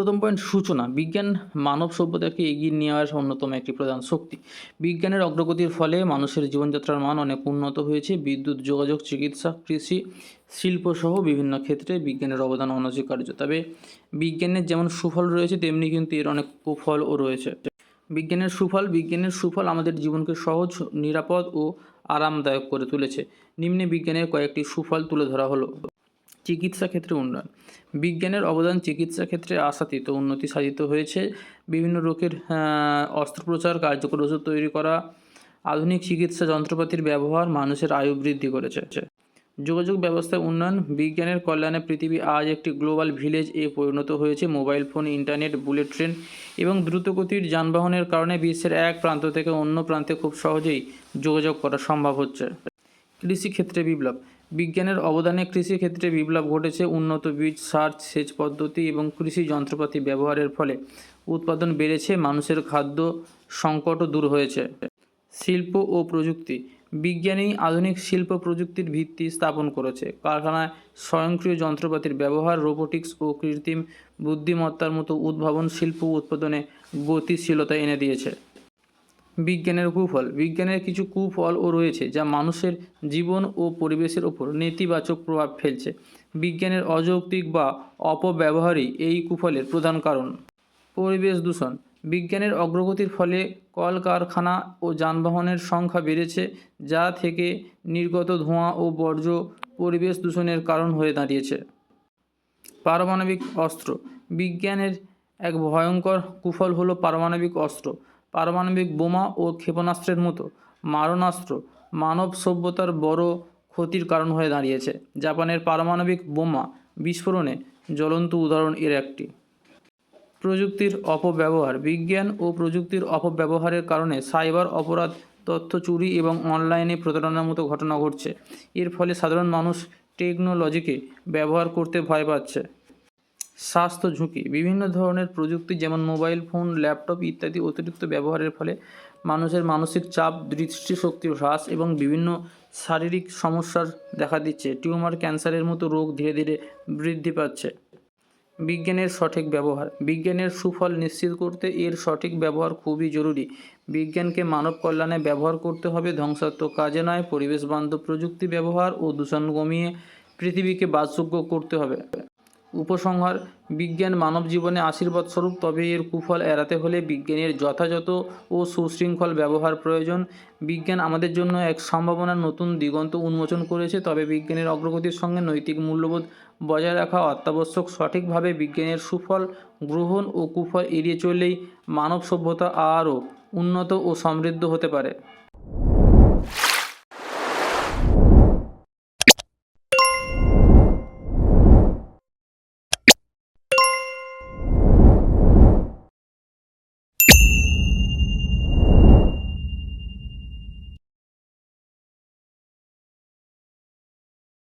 প্রথম পয়েন্ট সূচনা। বিজ্ঞান মানব সভ্যতাকে এগিয়ে আসা অন্যতম একটি প্রধান শক্তি। বিজ্ঞানের অগ্রগতির ফলে মানুষের জীবনযাত্রার মান অনেক উন্নত হয়েছে। বিদ্যুৎ, যোগাযোগ, চিকিৎসা, কৃষি, শিল্প সহ বিভিন্ন ক্ষেত্রে বিজ্ঞানের অবদান অনস্বীকার্য। তবে বিজ্ঞানের যেমন সুফল রয়েছে, তেমনি কিন্তু এর অনেক কুফলও রয়েছে। বিজ্ঞানের সুফল বিজ্ঞানের সুফল আমাদের জীবনকে সহজ, নিরাপদ ও আরামদায়ক করে তুলেছে। নিম্নে বিজ্ঞানের কয়েকটি সুফল তুলে ধরা হলো। চিকিৎসা ক্ষেত্রে উন্নয়ন। বিজ্ঞানের অবদান চিকিৎসা ক্ষেত্রে আশাতীত। উন্নতি সাধিত হয়েছে। বিভিন্ন রোগের অস্ত্রোপচার, কার্যকর ওষুধ তৈরি করা, আধুনিক চিকিৎসা যন্ত্রপাতির ব্যবহার মানুষের আয়ু বৃদ্ধি করেছে। যোগাযোগ ব্যবস্থায় উন্নয়ন। বিজ্ঞানের কল্যাণে পৃথিবী আজ একটি গ্লোবাল ভিলেজ এ পরিণত হয়েছে। Mobile phone, internet, bullet train এবং দ্রুতগতির যানবাহনের কারণে বিশ্বের এক প্রান্ত থেকে অন্য প্রান্তে খুব সহজেই যোগাযোগ করা সম্ভব হচ্ছে। কৃষিক্ষেত্রে বিপ্লব। বিজ্ঞানের অবদানে কৃষিক্ষেত্রে বিপ্লব ঘটেছে, উন্নত বীজ, সার, সেচ পদ্ধতি এবং কৃষি যন্ত্রপাতি ব্যবহারের ফলে। উৎপাদন বেড়েছে, মানুষের খাদ্য সংকটও দূর হয়েছে। শিল্প ও প্রযুক্তি। বিজ্ঞানী আধুনিক শিল্প প্রযুক্তির ভিত্তি স্থাপন করেছে। কারখানায় স্বয়ংক্রিয় যন্ত্রপাতির ব্যবহার, রোবোটিক্স ও কৃত্রিম বুদ্ধিমত্তার মতো উদ্ভাবন শিল্প উৎপাদনে গতিশীলতা এনে দিয়েছে। বিজ্ঞানের কুফল। বিজ্ঞানের কিছু কুফলও রয়েছে যা মানুষের জীবন ও পরিবেশের ওপর নেতিবাচক প্রভাব ফেলছে। বিজ্ঞানের অযৌক্তিক বা অপব্যবহারই এই কুফলের প্রধান কারণ। পরিবেশ দূষণ। বিজ্ঞানের অগ্রগতির ফলে কলকারখানা ও যানবাহনের সংখ্যা বেড়েছে, যা থেকে নির্গত ধোঁয়া ও বর্জ্য পরিবেশ দূষণের কারণ হয়ে দাঁড়িয়েছে। পারমাণবিক অস্ত্র। বিজ্ঞানের এক ভয়ঙ্কর কুফল হলো পারমাণবিক অস্ত্র। পারমাণবিক বোমা ও ক্ষেপণাস্ত্রের মতো মারণাস্ত্র মানব সভ্যতার বড় ক্ষতির কারণ হয়ে দাঁড়িয়েছে। জাপানের পারমাণবিক বোমা বিস্ফোরণে জ্বলন্ত উদাহরণ এর একটি। প্রযুক্তির অপব্যবহার, বিজ্ঞান ও প্রযুক্তির অপব্যবহারের কারণে সাইবার অপরাধ, তথ্য চুরি এবং অনলাইনে প্রতারণার মতো ঘটনা ঘটছে। এর ফলে সাধারণ মানুষ টেকনোলজিকে ব্যবহার করতে ভয় পাচ্ছে। স্বাস্থ্য ঝুঁকি, বিভিন্ন ধরনের প্রযুক্তি যেমন মোবাইল ফোন, ল্যাপটপ ইত্যাদি অতিরিক্ত ব্যবহারের ফলে মানুষের মানসিক চাপ, দৃষ্টিশক্তি হ্রাস এবং বিভিন্ন শারীরিক সমস্যার দেখা দিচ্ছে। টিউমার ক্যান্সারের মতো রোগ ধীরে ধীরে বৃদ্ধি পাচ্ছে। বিজ্ঞানের সঠিক ব্যবহার, বিজ্ঞানের সুফল নিশ্চিত করতে এর সঠিক ব্যবহার খুবই জরুরি। বিজ্ঞানকে মানব কল্যাণে ব্যবহার করতে হবে, ধ্বংসাত্মক কাজে নয় পরিবেশ বান্ধব প্রযুক্তি ব্যবহার ও দূষণ কমিয়ে পৃথিবীকে বাসযোগ্য করতে হবে। উপসংহার, বিজ্ঞান মানব জীবনে আশীর্বাদ স্বরূপ, তবে এর কুফল এড়াতে হলে বিজ্ঞানের যথাযথ ও সুশৃঙ্খল ব্যবহার প্রয়োজন। বিজ্ঞান আমাদের জন্য এক সম্ভাবনার নতুন দিগন্ত উন্মোচন করেছে, তবে বিজ্ঞানের অগ্রগতির সঙ্গে নৈতিক মূল্যবোধ বজায় রাখা অত্যাবশ্যক। সঠিকভাবে বিজ্ঞানের সুফল গ্রহণ ও কুফল এড়িয়ে চললেই মানব সভ্যতা আরও উন্নত ও সমৃদ্ধ হতে পারে।